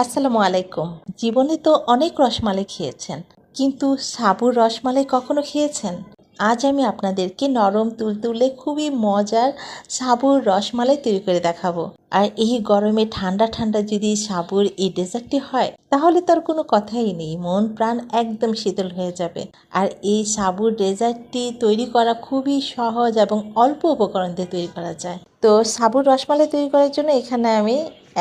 আসসালামু আলাইকুম। জীবনে তো অনেক রসমালাই খেয়েছেন, কিন্তু সাবুর রসমালাই কখনো খেয়েছেন? আজ আমি আপনাদেরকে নরম তুলতুলে খুবই মজার সাবুর রসমালাই তৈরি করে দেখাবো। আর এই গরমে ঠান্ডা ঠান্ডা যদি সাবুর এই ডেজার্টটি হয়, তাহলে তার কোনো কথাই নেই, মন প্রাণ একদম শীতল হয়ে যাবে। আর এই সাবুর ডেজার্টটি তৈরি করা খুবই সহজ এবং অল্প উপকরণ দিয়ে তৈরি করা যায়। তো সাবুর রসমালাই তৈরি করার জন্য এখানে আমি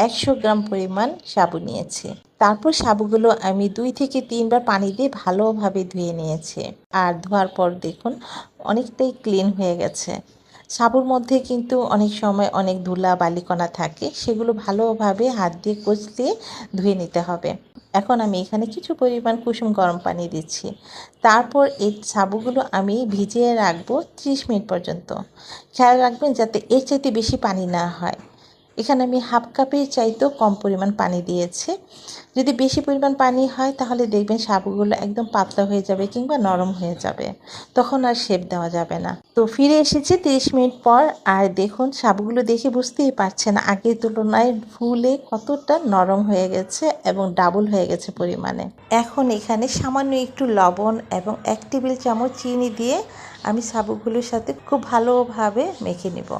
একশো গ্রাম পরিমাণ সাবু নিয়েছি। তারপর সাবুগুলো আমি দুই থেকে তিনবার পানি দিয়ে ভালোভাবে ধুয়ে নিয়েছি। আর ধোয়ার পর দেখুন, অনেকটাই ক্লিন হয়ে গেছে। সাবুর মধ্যে কিন্তু অনেক সময় অনেক ধুলা বালিকণা থাকে, সেগুলো ভালোভাবে হাত দিয়ে কচলিয়ে ধুয়ে নিতে হবে। এখন আমি এখানে কিছু পরিমাণ কুসুম গরম পানি দিচ্ছি। তারপর এই সাবুগুলো আমি ভিজিয়ে রাখব ত্রিশ মিনিট পর্যন্ত। খেয়াল রাখবেন যাতে এর চাইতে বেশি পানি না হয়। এখানে আমি হাফ কাপের চাইতেও কম পরিমাণ পানি দিয়েছি। যদি বেশি পরিমাণ পানি হয়, তাহলে দেখবেন সাবুগুলো একদম পাতলা হয়ে যাবে কিংবা নরম হয়ে যাবে। তখন আর শেপ দেওয়া যাবে না। তো ফিরে এসেছি তিরিশ মিনিট পর, আর দেখুন সাবুগুলো দেখে বুঝতেই পারছেন, আগের তুলনায় ফুলে কতটা নরম হয়ে গেছে এবং ডাবল হয়ে গেছে পরিমাণে। এখন এখানে সামান্য একটু লবণ এবং এক টেবিল চামচ চিনি দিয়ে আমি সাবুগুলোর সাথে খুব ভালোভাবে মেখে নেব।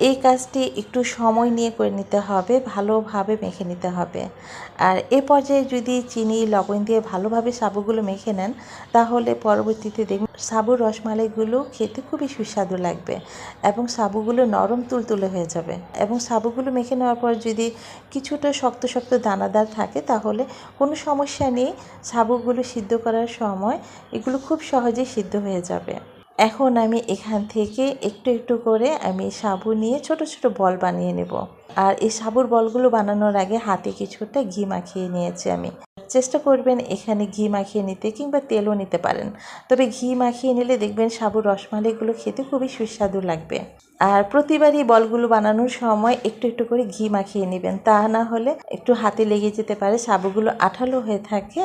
এই কাজটি একটু সময় নিয়ে করে নিতে হবে, ভালোভাবে মেখে নিতে হবে। আর এ পর্যায়ে যদি চিনি, লবণ দিয়ে ভালোভাবে সাবুগুলো মেখে নেন, তাহলে পরবর্তীতে দেখুন সাবুর রসমালাইগুলো খেতে খুবই সুস্বাদু লাগবে এবং সাবুগুলো নরম তুলতুলে হয়ে যাবে। এবং সাবুগুলো মেখে নেওয়ার পর যদি কিছুটা শক্ত শক্ত দানাদার থাকে, তাহলে কোনো সমস্যা নেই। সাবুগুলো সিদ্ধ করার সময় এগুলো খুব সহজেই সিদ্ধ হয়ে যাবে। এখন আমি এখান থেকে একটু একটু করে আমি সাবু নিয়ে ছোট ছোট বল বানিয়ে নেব। আর এই সাবুর বলগুলো বানানোর আগে হাতে কিছুটা ঘি মাখিয়ে নিয়েছি আমি। চেষ্টা করবেন এখানে ঘি মাখিয়ে নিতে কিংবা তেলও নিতে পারেন। তবে ঘি মাখিয়ে নিলে দেখবেন সাবুর রসমালাইগুলো খেতে খুবই সুস্বাদু লাগবে। আর প্রতিবারই বলগুলো বানানোর সময় একটু একটু করে ঘি মাখিয়ে নেবেন। তা না হলে একটু হাতে লেগে যেতে পারে, সাবুগুলো আঠালো হয়ে থাকে।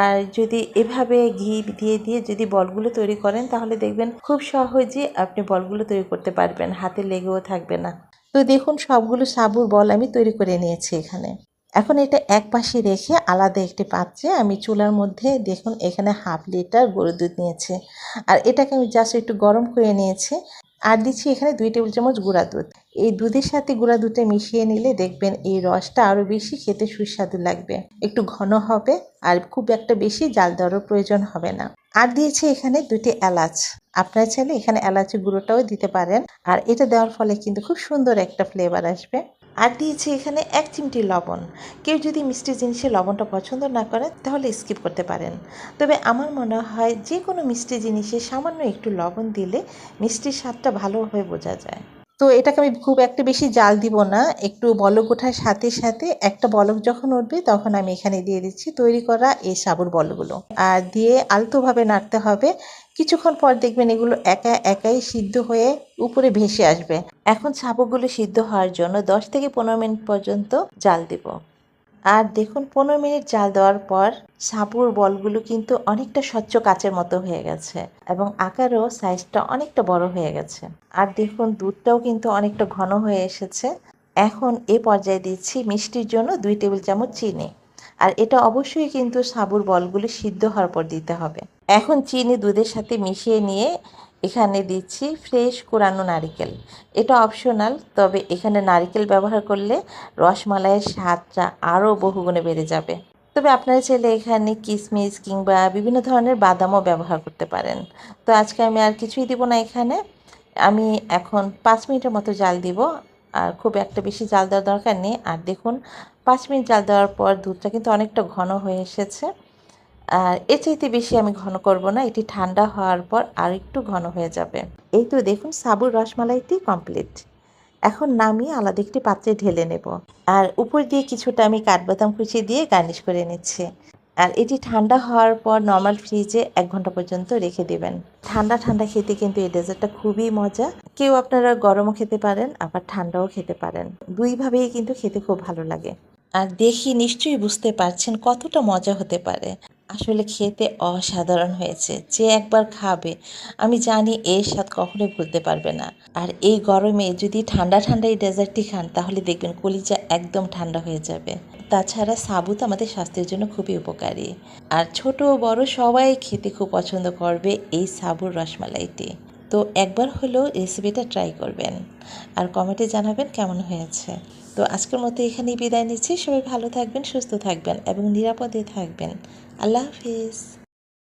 আর যদি এভাবে ঘি দিয়ে দিয়ে যদি বলগুলো তৈরি করেন, তাহলে দেখবেন খুব সহজে আপনি বলগুলো তৈরি করতে পারবেন, হাতে লেগেও থাকবে না। তো দেখুন, সবগুলো সাবুর বল আমি তৈরি করে নিয়েছি এখানে। এখন এটা এক পাশে রেখে আলাদা একটি পাত্রে আমি চুলার মধ্যে দেখুন এখানে হাফ লিটার গরুর দুধ নিয়েছে। আর এটাকে আমি জাস্ট একটু গরম করে নিয়েছি আর দিচ্ছি এখানে দুই টেবিল চামচ গুঁড়া দুধ। এই দুধের সাথে গুঁড়া দুধটা মিশিয়ে নিলে দেখবেন এই রসটা আরও বেশি খেতে সুস্বাদু লাগবে। একটু ঘন হবে আর খুব একটা বেশি জাল দেওয়ারও প্রয়োজন হবে না। আর দিয়েছি এখানে দুটি এলাচ। আপনার চাইলে এখানে এলাচি গুঁড়োটাও দিতে পারেন। আর এটা দেওয়ার ফলে কিন্তু খুব সুন্দর একটা ফ্লেভার আসবে। আর দিয়েছি এখানে এক চিমটি লবণ। কেউ যদি মিষ্টি জিনিসে লবণটা পছন্দ না করে, তাহলে স্কিপ করতে পারেন। তবে আমার মনে হয় যে কোনো মিষ্টি জিনিসে সামান্য একটু লবণ দিলে মিষ্টির স্বাদটা ভালোভাবে বোঝা যায়। তো এটাকে আমি খুব একটা বেশি জাল দিব না, একটু বলক ওঠার সাথে সাথে একটা বলক যখন উঠবে তখন আমি এখানে দিয়ে দিচ্ছি তৈরি করা এই সাবুর বলগুলো। আর দিয়ে আলতোভাবে নাড়তে হবে, কিছুক্ষণ পর দেখবেন এগুলো একা একাই সিদ্ধ হয়ে উপরে ভেসে আসবে। এখন সাবুগুলো সিদ্ধ হওয়ার জন্য দশ থেকে পনেরো মিনিট পর্যন্ত জাল দেব। আর দেখুন, পনেরো মিনিট জাল দেওয়ার পর সাবুর বলগুলো কিন্তু অনেকটা স্বচ্ছ কাচের মতো হয়ে গেছে এবং আকারও সাইজটা অনেকটা বড় হয়ে গেছে। আর দেখুন, দুধটাও কিন্তু অনেকটা ঘন হয়ে এসেছে। এখন এ পর্যায়ে দিচ্ছি মিষ্টির জন্য দুই টেবিল চামচ চিনি। আর এটা অবশ্যই কিন্তু সাবুর বলগুলো সিদ্ধ হওয়ার পর দিতে হবে। এখন চিনি দুধের সাথে মিশিয়ে নিয়ে এখানে দিচ্ছি ফ্রেশ কোরানো নারিকেল। এটা অপশনাল, তবে এখানে নারিকেল ব্যবহার করলে রসমালাইয়ের স্বাদটা আরও বহুগুণে বেড়ে যাবে। তবে আপনারা চাইলে এখানে কিশমিশ কিংবা বিভিন্ন ধরনের বাদামও ব্যবহার করতে পারেন। তো আজকে আমি আর কিছুই দিব না এখানে। আমি এখন পাঁচ মিনিটের মতো জাল দিব। আর খুব একটা বেশি জাল দেওয়ার দরকার নেই। আর দেখুন, পাঁচ মিনিট জাল দেওয়ার পর দুধটা কিন্তু অনেকটা ঘন হয়ে এসেছে। এর চাইতে বেশি আমি ঘন করব না, এটি ঠান্ডা হওয়ার পর আর একটু ঘন হয়ে যাবে। এই তো দেখুন, সাবুর রসমালাইটি কমপ্লিট এখন নামিয়ে আলাদা একটি পাত্রে ঢেলে নেব। আর উপর দিয়ে কিছুটা আমি কাঠবাদাম কুচি দিয়ে গার্নিশ করে নিচ্ছি। আর এটি ঠান্ডা হওয়ার পর নর্মাল ফ্রিজে এক ঘণ্টা পর্যন্ত রেখে দেবেন। ঠান্ডা ঠান্ডা খেতে কিন্তু এই ডেজার্টটা খুবই মজা। কেউ আপনারা গরমও খেতে পারেন, আবার ঠান্ডাও খেতে পারেন। দুইভাবেই কিন্তু খেতে খুব ভালো লাগে। আর দেখি নিশ্চয়ই বুঝতে পারছেন কতটা মজা হতে পারে। আসলে খেতে অসাধারণ হয়েছে, যে একবার খাবে, আমি জানি এর স্বাদ কখনোই ভুলতে পারবে না। আর এই গরমে যদি ঠান্ডা ঠান্ডা এই ডেজার্টটি খান, তাহলে দেখবেন কলিজা একদম ঠান্ডা হয়ে যাবে। তাছাড়া সাবুত আমাদের স্বাস্থ্যের জন্য খুবই উপকারী। আর ছোট বড় সবাই খেতে খুব পছন্দ করবে এই সাবুর রসমালাইটি। তো একবার হলেও রেসিপিটা ট্রাই করবেন। আর কমেন্টে জানাবেন কেমন হয়েছে। তো আজকের মতো এখানেই বিদায় নিচ্ছি। সবাই ভালো থাকবেন, সুস্থ থাকবেন এবং নিরাপদে থাকবেন। আল্লাহ হাফিজ।